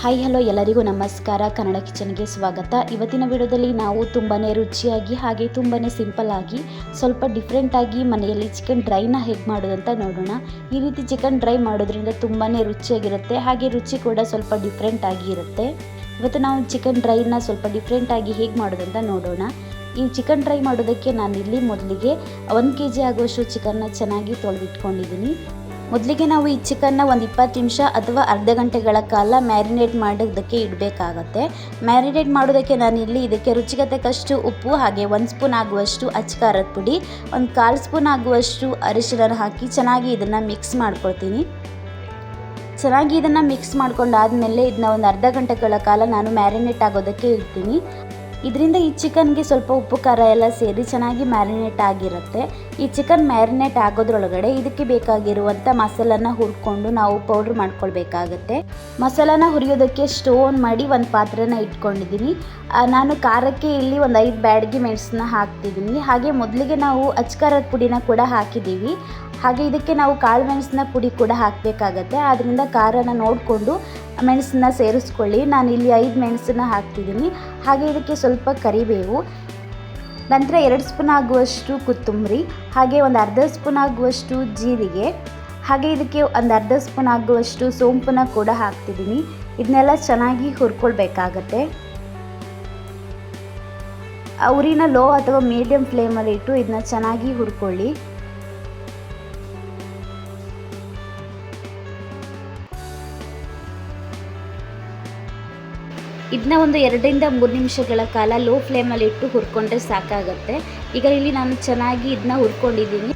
Hi hello ಎಲ್ಲರಿಗೂ ನಮಸ್ಕಾರ. ಕನ್ನಡ ಕಿಚನ್ಗೆ ಸ್ವಾಗತ. ಇವತ್ತಿನ ವಿಡಿಯೋದಲ್ಲಿ ನಾವು ತುಂಬಾ ರುಚಿಯಾಗಿ ಹಾಗೆ ತುಂಬಾ ಸಿಂಪಲ್ ಆಗಿ ಸ್ವಲ್ಪ ಡಿಫ್ರೆಂಟಾಗಿ ಮನೆಯಲ್ಲಿ ಚಿಕನ್ ಡ್ರೈನ ಹೇಗೆ ಮಾಡೋದಂತ ನೋಡೋಣ. ಈ ರೀತಿ ಚಿಕನ್ ಡ್ರೈ ಮಾಡೋದ್ರಿಂದ ತುಂಬಾ ರುಚಿಯಾಗಿರುತ್ತೆ. ಹಾಗೆ ರುಚಿ ಕೂಡ ಸ್ವಲ್ಪ ಡಿಫ್ರೆಂಟ್ ಆಗಿ ಇರುತ್ತೆ. ಇವತ್ತು ನಾವು ಚಿಕನ್ ಡ್ರೈನ ಸ್ವಲ್ಪ ಡಿಫ್ರೆಂಟಾಗಿ ಹೇಗೆ ಮಾಡೋದಂತ ನೋಡೋಣ. ಈ ಚಿಕನ್ ಡ್ರೈ ಮಾಡೋದಕ್ಕೆ ನಾನಿಲ್ಲಿ ಮೊದಲಿಗೆ ಒಂದು ಕೆ ಜಿ ಆಗುವಷ್ಟು ಚಿಕನ್ನ ಚೆನ್ನಾಗಿ ತೊಳೆದಿಟ್ಕೊಂಡಿದ್ದೀನಿ. ಮೊದಲಿಗೆ ನಾವು ಈ ಚಿಕನ್ನ ಒಂದು ಇಪ್ಪತ್ತು ನಿಮಿಷ ಅಥವಾ ಅರ್ಧ ಗಂಟೆಗಳ ಕಾಲ ಮ್ಯಾರಿನೇಟ್ ಮಾಡೋದಕ್ಕೆ ಇಡಬೇಕಾಗತ್ತೆ. ಮ್ಯಾರಿನೇಟ್ ಮಾಡೋದಕ್ಕೆ ನಾನಿಲ್ಲಿ ಇದಕ್ಕೆ ರುಚಿಗೆ ಉಪ್ಪು, ಹಾಗೆ ಒಂದು ಸ್ಪೂನ್ ಆಗುವಷ್ಟು ಅಚ್ಕಾರದ ಪುಡಿ, ಒಂದು ಕಾಲು ಸ್ಪೂನ್ ಆಗುವಷ್ಟು ಅರಿಶಿನ ಹಾಕಿ ಚೆನ್ನಾಗಿ ಇದನ್ನು ಮಿಕ್ಸ್ ಮಾಡ್ಕೊಳ್ತೀನಿ. ಚೆನ್ನಾಗಿ ಇದನ್ನು ಮಿಕ್ಸ್ ಮಾಡ್ಕೊಂಡಾದಮೇಲೆ ಇದನ್ನ ಒಂದು ಅರ್ಧ ಗಂಟೆಗಳ ಕಾಲ ನಾನು ಮ್ಯಾರಿನೇಟ್ ಆಗೋದಕ್ಕೆ ಇಡ್ತೀನಿ. ಇದರಿಂದ ಈ ಚಿಕನ್ಗೆ ಸ್ವಲ್ಪ ಉಪ್ಪು, ಖಾರ ಎಲ್ಲ ಸೇರಿ ಚೆನ್ನಾಗಿ ಮ್ಯಾರಿನೇಟ್ ಆಗಿರುತ್ತೆ. ಈ ಚಿಕನ್ ಮ್ಯಾರಿನೇಟ್ ಆಗೋದ್ರೊಳಗಡೆ ಇದಕ್ಕೆ ಬೇಕಾಗಿರುವಂಥ ಮಸಾಲನ ಹುರ್ಕೊಂಡು ನಾವು ಪೌಡ್ರ್ ಮಾಡ್ಕೊಳ್ಬೇಕಾಗತ್ತೆ. ಮಸಾಲನ ಹುರಿಯೋದಕ್ಕೆ ಸ್ಟೋನ್ ಮಾಡಿ ಒಂದು ಪಾತ್ರೆನ ಇಟ್ಕೊಂಡಿದ್ದೀನಿ. ನಾನು ಖಾರಕ್ಕೆ ಇಲ್ಲಿ ಒಂದು ಐದು ಬ್ಯಾಡಗಿ ಮೆಣಸನ್ನ ಹಾಕ್ತಿದ್ದೀನಿ. ಹಾಗೆ ಮೊದಲಿಗೆ ನಾವು ಅಚ್ಕಾರದ ಪುಡಿನ ಕೂಡ ಹಾಕಿದ್ದೀವಿ. ಹಾಗೆ ಇದಕ್ಕೆ ನಾವು ಕಾಳು ಮೆಣಸಿನ ಪುಡಿ ಕೂಡ ಹಾಕಬೇಕಾಗತ್ತೆ. ಆದ್ದರಿಂದ ಖಾರನ ನೋಡಿಕೊಂಡು ಮೆಣಸನ್ನ ಸೇರಿಸ್ಕೊಳ್ಳಿ. ನಾನು ಇಲ್ಲಿ ಐದು ಮೆಣಸನ್ನ ಹಾಕ್ತಿದ್ದೀನಿ ಹಾಗೆ ಇದಕ್ಕೆ ಸ್ವಲ್ಪ ಕರಿಬೇವು. ನಂತರ ಎರಡು ಸ್ಪೂನ್ ಆಗುವಷ್ಟು ಕೊತ್ತಂಬರಿ. ಹಾಗೆ ಒಂದು ಅರ್ಧ ಸ್ಪೂನ್ ಆಗುವಷ್ಟು ಜೀರಿಗೆ. ಹಾಗೆ ಇದಕ್ಕೆ ಒಂದು ಅರ್ಧ ಸ್ಪೂನ್ ಆಗುವಷ್ಟು ಸೋಂಪನ್ನು ಕೂಡ ಹಾಕ್ತಿದ್ದೀನಿ ಇದನ್ನೆಲ್ಲ ಚೆನ್ನಾಗಿ ಹುರ್ಕೊಳ್ಬೇಕಾಗತ್ತೆ. ಉರಿನ ಲೋ ಅಥವಾ ಮೀಡಿಯಂ ಫ್ಲೇಮಲ್ಲಿಟ್ಟು ಇದನ್ನ ಚೆನ್ನಾಗಿ ಹುರ್ಕೊಳ್ಳಿ. ಇದನ್ನ ಒಂದು ಎರಡರಿಂದ ಮೂರು ನಿಮಿಷಗಳ ಕಾಲ ಲೋ ಫ್ಲೇಮಲ್ಲಿ ಇಟ್ಟು ಹುರ್ಕೊಂಡ್ರೆ ಸಾಕಾಗತ್ತೆ. ಈಗ ಇಲ್ಲಿ ನಾನು ಚೆನ್ನಾಗಿ ಇದನ್ನ ಹುರ್ಕೊಂಡಿದ್ದೀನಿ.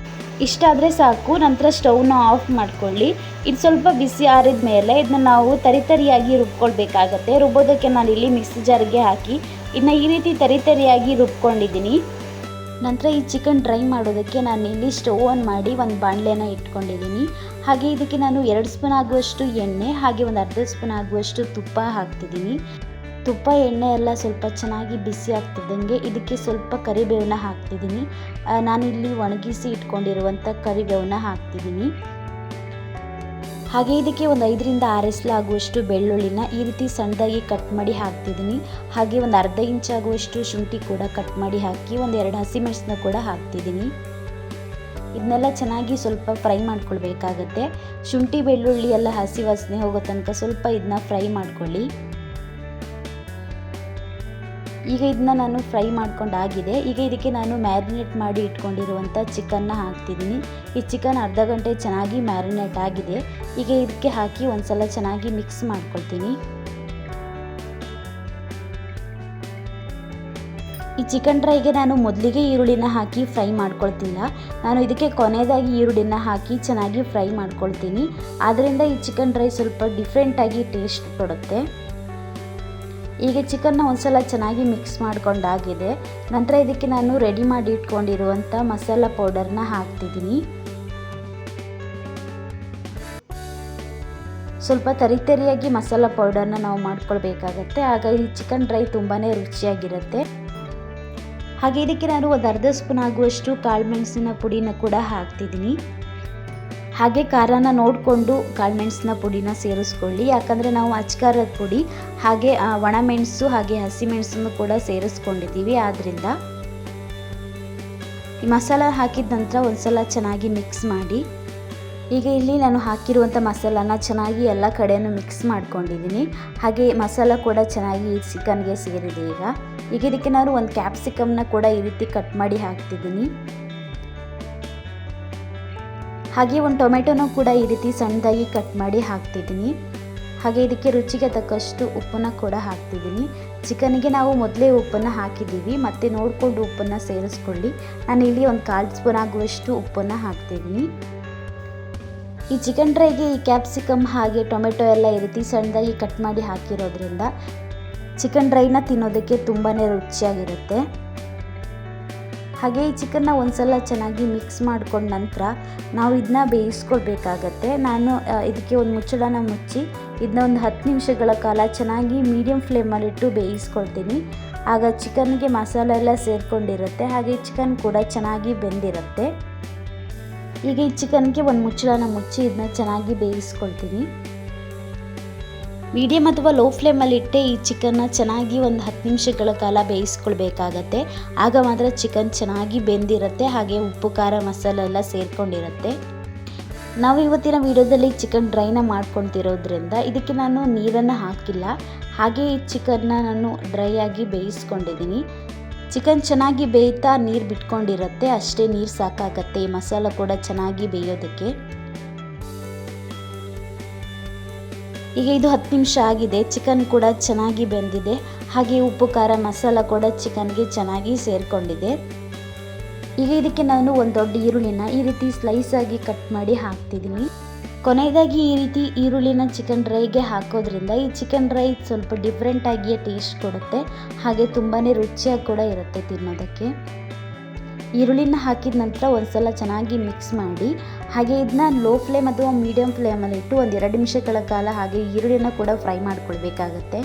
ಇಷ್ಟಾದರೆ ಸಾಕು, ನಂತರ ಸ್ಟವ್ನ ಆಫ್ ಮಾಡ್ಕೊಳ್ಳಿ. ಇದು ಸ್ವಲ್ಪ ಬಿಸಿ ಆರಿದ ಮೇಲೆ ಇದನ್ನ ನಾವು ತರಿತರಿಯಾಗಿ ರುಬ್ಕೊಳ್ಬೇಕಾಗತ್ತೆ. ರುಬ್ಬೋದಕ್ಕೆ ನಾನು ಇಲ್ಲಿ ಮಿಕ್ಸಿ ಜಾರ್ಗೆ ಹಾಕಿ ಇದನ್ನ ಈ ರೀತಿ ತರಿತರಿಯಾಗಿ ರುಬ್ಕೊಂಡಿದ್ದೀನಿ. ನಂತರ ಈ ಚಿಕನ್ ಡ್ರೈ ಮಾಡೋದಕ್ಕೆ ನಾನು ಇಲ್ಲಿ ಸ್ಟೌವ್ ಆನ್ ಮಾಡಿ ಒಂದು ಬಾಣಲೆನ ಇಟ್ಕೊಂಡಿದ್ದೀನಿ. ಹಾಗೆ ಇದಕ್ಕೆ ನಾನು ಎರಡು ಸ್ಪೂನ್ ಆಗುವಷ್ಟು ಎಣ್ಣೆ, ಹಾಗೆ ಒಂದು ಅರ್ಧ ಸ್ಪೂನ್ ಆಗುವಷ್ಟು ತುಪ್ಪ ಹಾಕ್ತಿದ್ದೀನಿ. ತುಪ್ಪ, ಎಣ್ಣೆ ಎಲ್ಲ ಸ್ವಲ್ಪ ಚೆನ್ನಾಗಿ ಬಿಸಿ ಆಗ್ತಿದ್ದಂಗೆ ಇದಕ್ಕೆ ಸ್ವಲ್ಪ ಕರಿಬೇವನ್ನ ಹಾಕ್ತಿದ್ದೀನಿ. ನಾನಿಲ್ಲಿ ಒಣಗಿಸಿ ಇಟ್ಕೊಂಡಿರುವಂಥ ಕರಿಬೇವನ್ನ ಹಾಕ್ತಿದ್ದೀನಿ. ಹಾಗೆ ಇದಕ್ಕೆ ಒಂದು ಐದರಿಂದ ಆರು ಎಸ್ಲಾಗುವಷ್ಟು ಬೆಳ್ಳುಳ್ಳಿನ ಈ ರೀತಿ ಸಣ್ಣದಾಗಿ ಕಟ್ ಮಾಡಿ ಹಾಕ್ತಿದ್ದೀನಿ. ಹಾಗೆ ಒಂದು ಅರ್ಧ ಇಂಚ್ ಆಗುವಷ್ಟು ಶುಂಠಿ ಕೂಡ ಕಟ್ ಮಾಡಿ ಹಾಕಿ ಒಂದು ಎರಡು ಹಸಿಮೆಣಸನ್ನ ಕೂಡ ಹಾಕ್ತಿದ್ದೀನಿ. ಇದನ್ನೆಲ್ಲ ಚೆನ್ನಾಗಿ ಸ್ವಲ್ಪ ಫ್ರೈ ಮಾಡ್ಕೊಳ್ಬೇಕಾಗತ್ತೆ. ಶುಂಠಿ, ಬೆಳ್ಳುಳ್ಳಿ ಎಲ್ಲ ಹಸಿ ವಾಸನೆ ಹೋಗೋ ತನಕ ಸ್ವಲ್ಪ ಇದನ್ನ ಫ್ರೈ ಮಾಡ್ಕೊಳ್ಳಿ. ಈಗ ಇದನ್ನ ನಾನು ಫ್ರೈ ಮಾಡ್ಕೊಂಡಾಗಿದೆ. ಈಗ ಇದಕ್ಕೆ ನಾನು ಮ್ಯಾರಿನೇಟ್ ಮಾಡಿ ಇಟ್ಕೊಂಡಿರುವಂಥ ಚಿಕನ್ನ ಹಾಕ್ತಿದ್ದೀನಿ. ಈ ಚಿಕನ್ ಅರ್ಧ ಗಂಟೆ ಚೆನ್ನಾಗಿ ಮ್ಯಾರಿನೇಟ್ ಆಗಿದೆ. ಈಗ ಇದಕ್ಕೆ ಹಾಕಿ ಒಂದ್ಸಲ ಚೆನ್ನಾಗಿ ಮಿಕ್ಸ್ ಮಾಡ್ಕೊಳ್ತೀನಿ. ಈ ಚಿಕನ್ ಡ್ರೈಗೆ ನಾನು ಮೊದಲಿಗೆ ಈರುಳ್ಳಿನ ಹಾಕಿ ಫ್ರೈ ಮಾಡ್ಕೊಳ್ತಿಲ್ಲ. ನಾನು ಇದಕ್ಕೆ ಕೊನೆಯದಾಗಿ ಈರುಳ್ಳಿನ ಹಾಕಿ ಚೆನ್ನಾಗಿ ಫ್ರೈ ಮಾಡ್ಕೊಳ್ತೀನಿ. ಆದ್ದರಿಂದ ಈ ಚಿಕನ್ ಡ್ರೈ ಸ್ವಲ್ಪ ಡಿಫ್ರೆಂಟಾಗಿ ಟೇಸ್ಟ್ ಕೊಡುತ್ತೆ ಈಗ ಚಿಕನ್ನ ಒಂದ್ಸಲ ಚೆನ್ನಾಗಿ ಮಿಕ್ಸ್ ಮಾಡ್ಕೊಂಡಾಗಿದೆ ನಂತರ ಇದಕ್ಕೆ ನಾನು ರೆಡಿ ಮಾಡಿ ಇಟ್ಕೊಂಡಿರುವಂಥ ಮಸಾಲ ಪೌಡರ್ನ ಹಾಕ್ತಿದ್ದೀನಿ. ಸ್ವಲ್ಪ ತರಿತರಿಯಾಗಿ ಮಸಾಲ ಪೌಡರ್ನ ನಾವು ಮಾಡ್ಕೊಳ್ಬೇಕಾಗತ್ತೆ. ಆಗ ಈ ಚಿಕನ್ ಡ್ರೈ ತುಂಬಾ ರುಚಿಯಾಗಿರುತ್ತೆ. ಹಾಗೆ ಇದಕ್ಕೆ ನಾನು ಒಂದು ಅರ್ಧ ಸ್ಪೂನ್ ಆಗುವಷ್ಟು ಕಾಳು ಮೆಣಸಿನ ಪುಡಿನ ಕೂಡ ಹಾಕ್ತಿದ್ದೀನಿ. ಹಾಗೆ ಖಾರನ ನೋಡಿಕೊಂಡು ಕಾಳುಮೆಣಸಿನ ಪುಡಿನ ಸೇರಿಸ್ಕೊಳ್ಳಿ. ಯಾಕಂದರೆ ನಾವು ಅಚ್ಕಾರದ ಪುಡಿ, ಹಾಗೆ ಒಣ ಒಣಮೆಣಸು, ಹಾಗೆ ಹಸಿಮೆಣಸನ್ನು ಕೂಡ ಸೇರಿಸ್ಕೊಂಡಿದ್ದೀವಿ. ಆದ್ದರಿಂದ ಈ ಮಸಾಲ ಹಾಕಿದ ನಂತರ ಒಂದ್ಸಲ ಚೆನ್ನಾಗಿ ಮಿಕ್ಸ್ ಮಾಡಿ. ಈಗ ಇಲ್ಲಿ ನಾನು ಹಾಕಿರುವಂಥ ಮಸಾಲಾನ ಚೆನ್ನಾಗಿ ಎಲ್ಲ ಕಡೆಯೂ ಮಿಕ್ಸ್ ಮಾಡ್ಕೊಂಡಿದ್ದೀನಿ. ಹಾಗೆ ಮಸಾಲ ಕೂಡ ಚೆನ್ನಾಗಿ ಚಿಕನ್ಗೆ ಸೇರಿದೆ ಈಗ. ಈಗ ಇದಕ್ಕೆ ನಾನು ಒಂದು ಕ್ಯಾಪ್ಸಿಕಮ್ನ ಕೂಡ ಈ ರೀತಿ ಕಟ್ ಮಾಡಿ ಹಾಕ್ತಿದ್ದೀನಿ. ಹಾಗೆ ಒಂದು ಟೊಮೆಟೊನೂ ಕೂಡ ಈ ರೀತಿ ಸಣ್ಣದಾಗಿ ಕಟ್ ಮಾಡಿ ಹಾಕ್ತಿದ್ದೀನಿ. ಹಾಗೆ ಇದಕ್ಕೆ ರುಚಿಗೆ ತಕ್ಕಷ್ಟು ಉಪ್ಪನ್ನು ಕೂಡ ಹಾಕ್ತಿದ್ದೀನಿ. ಚಿಕನ್ಗೆ ನಾವು ಮೊದಲೇ ಉಪ್ಪನ್ನು ಹಾಕಿದ್ದೀವಿ. ಮತ್ತು ನೋಡಿಕೊಂಡು ಉಪ್ಪನ್ನು ಸೇರಿಸ್ಕೊಳ್ಳಿ. ನಾನು ಇಲ್ಲಿ ಒಂದು ಕಾಲು ಸ್ಪೂನ್ ಆಗುವಷ್ಟು ಉಪ್ಪನ್ನು ಹಾಕ್ತಿದ್ದೀನಿ. ಈ ಚಿಕನ್ ಡ್ರೈಗೆ ಈ ಕ್ಯಾಪ್ಸಿಕಮ್ ಹಾಗೆ ಟೊಮೆಟೊ ಎಲ್ಲ ಈ ರೀತಿ ಸಣ್ಣದಾಗಿ ಕಟ್ ಮಾಡಿ ಹಾಕಿರೋದ್ರಿಂದ ಚಿಕನ್ ಡ್ರೈನ ತಿನ್ನೋದಕ್ಕೆ ತುಂಬಾ ರುಚಿಯಾಗಿರುತ್ತೆ. ಹಾಗೆ ಈ ಚಿಕನ್ನ ಒಂದ್ಸಲ ಚೆನ್ನಾಗಿ ಮಿಕ್ಸ್ ಮಾಡ್ಕೊಂಡ ನಂತರ ನಾವು ಇದನ್ನ ಬೇಯಿಸ್ಕೊಳ್ಬೇಕಾಗತ್ತೆ. ನಾನು ಇದಕ್ಕೆ ಒಂದು ಮುಚ್ಚಳನ ಮುಚ್ಚಿ ಇದನ್ನ ಒಂದು ಹತ್ತು ನಿಮಿಷಗಳ ಕಾಲ ಚೆನ್ನಾಗಿ ಮೀಡಿಯಮ್ ಫ್ಲೇಮಲ್ಲಿಟ್ಟು ಬೇಯಿಸ್ಕೊಳ್ತೀನಿ. ಆಗ ಚಿಕನ್ಗೆ ಮಸಾಲೆ ಎಲ್ಲ ಸೇರಿಕೊಂಡಿರುತ್ತೆ. ಹಾಗೆ ಚಿಕನ್ ಕೂಡ ಚೆನ್ನಾಗಿ ಬೆಂದಿರುತ್ತೆ. ಈಗ ಈ ಚಿಕನ್ಗೆ ಒಂದು ಮುಚ್ಚಳನ ಮುಚ್ಚಿ ಇದನ್ನ ಚೆನ್ನಾಗಿ ಬೇಯಿಸ್ಕೊಳ್ತೀನಿ. ಮೀಡಿಯಮ್ ಅಥವಾ ಲೋ ಫ್ಲೇಮಲ್ಲಿ ಇಟ್ಟೆ ಈ ಚಿಕನ್ನ ಚೆನ್ನಾಗಿ ಒಂದು ಹತ್ತು ನಿಮಿಷಗಳ ಕಾಲ ಬೇಯಿಸ್ಕೊಳ್ಬೇಕಾಗತ್ತೆ. ಆಗ ಮಾತ್ರ ಚಿಕನ್ ಚೆನ್ನಾಗಿ ಬೆಂದಿರುತ್ತೆ, ಹಾಗೆ ಉಪ್ಪು, ಖಾರ, ಮಸಾಲೆ ಎಲ್ಲ ಸೇರ್ಕೊಂಡಿರುತ್ತೆ. ನಾವು ಇವತ್ತಿನ ವಿಡಿಯೋದಲ್ಲಿ ಚಿಕನ್ ಡ್ರೈನ ಮಾಡ್ಕೊತಿರೋದ್ರಿಂದ ಇದಕ್ಕೆ ನಾನು ನೀರನ್ನು ಹಾಕಿಲ್ಲ. ಹಾಗೆ ಈ ಚಿಕನ್ನ ನಾನು ಡ್ರೈ ಆಗಿ ಬೇಯಿಸ್ಕೊಂಡಿದ್ದೀನಿ. ಚಿಕನ್ ಚೆನ್ನಾಗಿ ಬೇಯ್ತಾ ನೀರು ಬಿಟ್ಕೊಂಡಿರುತ್ತೆ, ಅಷ್ಟೇ ನೀರು ಸಾಕಾಗತ್ತೆ. ಈ ಮಸಾಲ ಕೂಡ ಚೆನ್ನಾಗಿ ಬೇಯೋದಕ್ಕೆ. ಈಗ ಇದು ಹತ್ತು ನಿಮಿಷ ಆಗಿದೆ. ಚಿಕನ್ ಕೂಡ ಚೆನ್ನಾಗಿ ಬೆಂದಿದೆ. ಹಾಗೆ ಉಪ್ಪು, ಖಾರ, ಮಸಾಲ ಕೂಡ ಚಿಕನ್ಗೆ ಚೆನ್ನಾಗಿ ಸೇರಿಕೊಂಡಿದೆ. ಈಗ ಇದಕ್ಕೆ ನಾನು ಒಂದು ದೊಡ್ಡ ಈರುಳ್ಳಿನ ಈ ರೀತಿ ಸ್ಲೈಸ್ ಆಗಿ ಕಟ್ ಮಾಡಿ ಹಾಕ್ತಿದ್ದೀನಿ. ಕೊನೆಯದಾಗಿ ಈ ರೀತಿ ಈರುಳ್ಳಿನ ಚಿಕನ್ ಡ್ರೈಗೆ ಹಾಕೋದ್ರಿಂದ ಈ ಚಿಕನ್ ಡ್ರೈ ಸ್ವಲ್ಪ ಡಿಫ್ರೆಂಟಾಗಿಯೇ ಟೇಸ್ಟ್ ಕೊಡುತ್ತೆ. ಹಾಗೆ ತುಂಬಾ ರುಚಿಯಾಗಿ ಕೂಡ ಇರುತ್ತೆ ತಿನ್ನೋದಕ್ಕೆ. ಈರುಳ್ಳಿನ ಹಾಕಿದ ನಂತರ ಒಂದ್ಸಲ ಚೆನ್ನಾಗಿ ಮಿಕ್ಸ್ ಮಾಡಿ, ಹಾಗೆ ಇದನ್ನ ಲೋ ಫ್ಲೇಮ್ ಅಥವಾ ಮೀಡಿಯಂ ಫ್ಲೇಮಲ್ಲಿ ಇಟ್ಟು ಒಂದು ಎರಡು ನಿಮಿಷಗಳ ಕಾಲ ಹಾಗೆ ಈರುಳ್ಳಿನ ಕೂಡ ಫ್ರೈ ಮಾಡ್ಕೊಳ್ಬೇಕಾಗತ್ತೆ.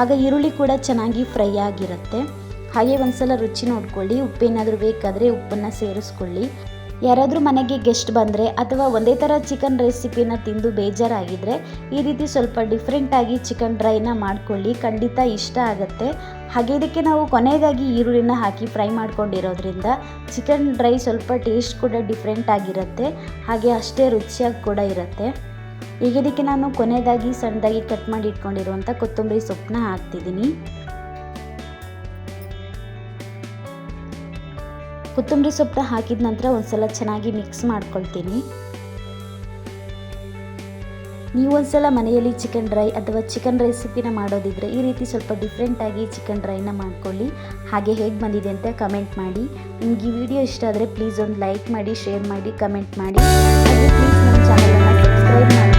ಆಗ ಈರುಳ್ಳಿ ಕೂಡ ಚೆನ್ನಾಗಿ ಫ್ರೈ ಆಗಿರುತ್ತೆ. ಹಾಗೆ ಒಂದ್ಸಲ ರುಚಿ ನೋಡ್ಕೊಳ್ಳಿ, ಉಪ್ಪೇನಾದರೂ ಬೇಕಾದರೆ ಉಪ್ಪನ್ನು ಸೇರಿಸ್ಕೊಳ್ಳಿ. ಯಾರಾದರೂ ಮನೆಗೆ ಗೆಸ್ಟ್ ಬಂದರೆ ಅಥವಾ ಒಂದೇ ಥರ ಚಿಕನ್ ರೆಸಿಪಿನ ತಿಂದು ಬೇಜಾರಾಗಿದ್ದರೆ ಈ ರೀತಿ ಸ್ವಲ್ಪ ಡಿಫ್ರೆಂಟಾಗಿ ಚಿಕನ್ ಡ್ರೈನ ಮಾಡ್ಕೊಳ್ಳಿ. ಖಂಡಿತ ಇಷ್ಟ ಆಗುತ್ತೆ. ಹಾಗೆ ಇದಕ್ಕೆ ನಾವು ಕೊನೆಯದಾಗಿ ಈರುಳ್ಳಿನ ಹಾಕಿ ಫ್ರೈ ಮಾಡ್ಕೊಂಡಿರೋದ್ರಿಂದ ಚಿಕನ್ ಡ್ರೈ ಸ್ವಲ್ಪ ಟೇಸ್ಟ್ ಕೂಡ ಡಿಫ್ರೆಂಟ್ ಆಗಿರುತ್ತೆ. ಹಾಗೆ ಅಷ್ಟೇ ರುಚಿಯಾಗಿ ಕೂಡ ಇರುತ್ತೆ. ಈಗ ಇದಕ್ಕೆ ನಾನು ಕೊನೆಯದಾಗಿ ಸಣ್ಣದಾಗಿ ಕಟ್ ಮಾಡಿ ಇಟ್ಕೊಂಡಿರುವಂಥ ಕೊತ್ತಂಬರಿ ಸೊಪ್ಪನ್ನ ಹಾಕ್ತಿದ್ದೀನಿ. ಕೊತ್ತಂಬರಿ ಸೊಪ್ಪು ಹಾಕಿದ ನಂತರ ಒಂದ್ಸಲ ಚೆನ್ನಾಗಿ ಮಿಕ್ಸ್ ಮಾಡ್ಕೊಳ್ತೀನಿ. ನೀವು ಒಂದ್ಸಲ ಮನೆಯಲ್ಲಿ ಚಿಕನ್ ಡ್ರೈ ಅಥವಾ ಚಿಕನ್ ರೆಸಿಪಿನ ಮಾಡೋದಿದ್ರೆ ಈ ರೀತಿ ಸ್ವಲ್ಪ ಡಿಫ್ರೆಂಟಾಗಿ ಚಿಕನ್ ಡ್ರೈನ ಮಾಡ್ಕೊಳ್ಳಿ. ಹಾಗೆ ಹೇಗೆ ಬಂದಿದೆ ಅಂತ ಕಮೆಂಟ್ ಮಾಡಿ. ನಿಮ್ಗೆ ಈ ವಿಡಿಯೋ ಇಷ್ಟ ಆದರೆ ಪ್ಲೀಸ್ ಒಂದು ಲೈಕ್ ಮಾಡಿ ಶೇರ್ ಮಾಡಿ ಕಮೆಂಟ್ ಮಾಡಿ. ಪ್ಲೀಸ್ ನಮ್ಮ ಚಾನಲನ್ನು ಸಬ್ಸ್ಕ್ರೈಬ್ ಮಾಡಿ.